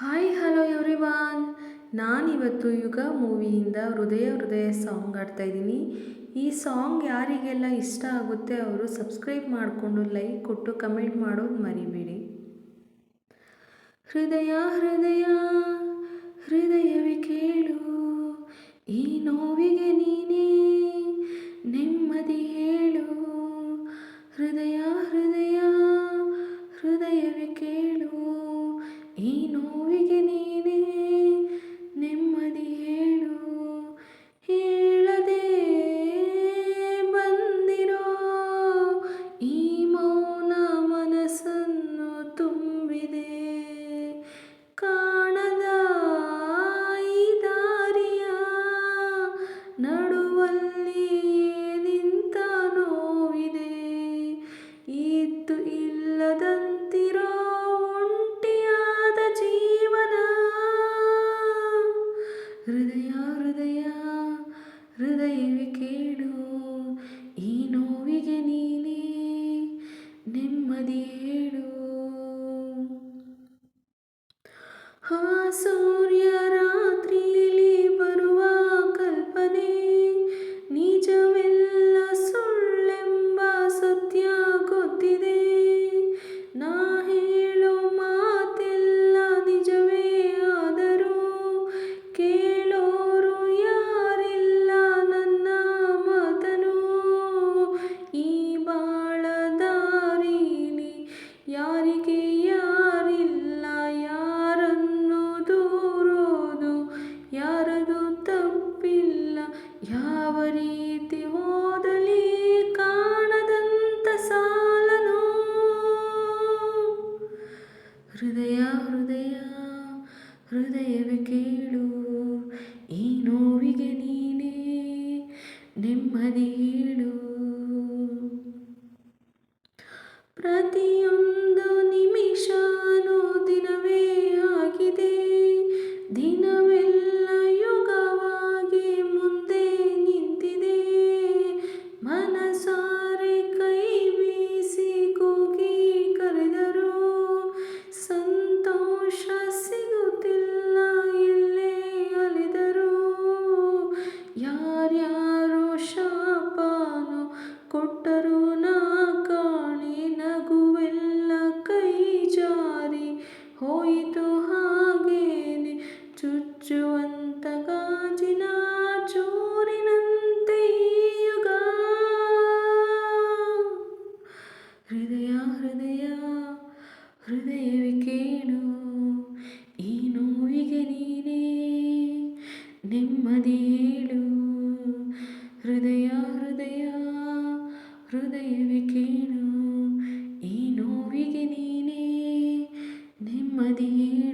Hi, hello everyone. ನಾನಿವತ್ತು ಯುಗ ಮೂವಿಯಿಂದ ಹೃದಯ ಹೃದಯ ಸಾಂಗ್ ಆಡ್ತಾ ಇದ್ದೀನಿ. ಈ ಸಾಂಗ್ ಯಾರಿಗೆಲ್ಲ ಇಷ್ಟ ಆಗುತ್ತೆ ಅವರು ಸಬ್ಸ್ಕ್ರೈಬ್ ಮಾಡಿಕೊಂಡು ಲೈಕ್ ಕೊಟ್ಟು ಕಮೆಂಟ್ ಮಾಡೋದು ಮರಿಬೇಡಿ. ಹೃದಯ ಹೃದಯ, ಹೃದಯವೇ ಕೇಳು. ಈ ನೋವಿಗೆ ನೀನೇ ನೆಮ್ಮದಿ ಹೇಳು. ಹೃದಯ ಹೃದಯ ಹೃದಯ ಹೃದಯವೇ ಕೇಳು. ಈ ನೋವಿಗೆ ನೀನೇ ನೆಮ್ಮದಿ ಹೇಳು. ಆ ಸೂರ್ಯ ಯಾವ ರೀತಿ ಓದಲಿ ಕಾಣದಂತ ಸಾಲನು? ಹೃದಯ ಹೃದಯ, ಹೃದಯವೇ ಕೇಳು, ಈ ನೋವಿಗೆ ನೀನೇ ನೆಮ್ಮದಿ ಹೇಳು. ಪ್ರತಿಯೊಂದು ಹೋಯಿತು ಹಾಗೇನೆ ಚುಚ್ಚುವಂತ ಗಾಜಿನ ಚೂರಿನಂತೆ ಯುಗ. ಹೃದಯ ಹೃದಯ ಹೃದಯವೇ ಕೇಳು ಈ ನೋವಿಗೆ ನೀನೇ ನೆಮ್ಮದಿ ಈ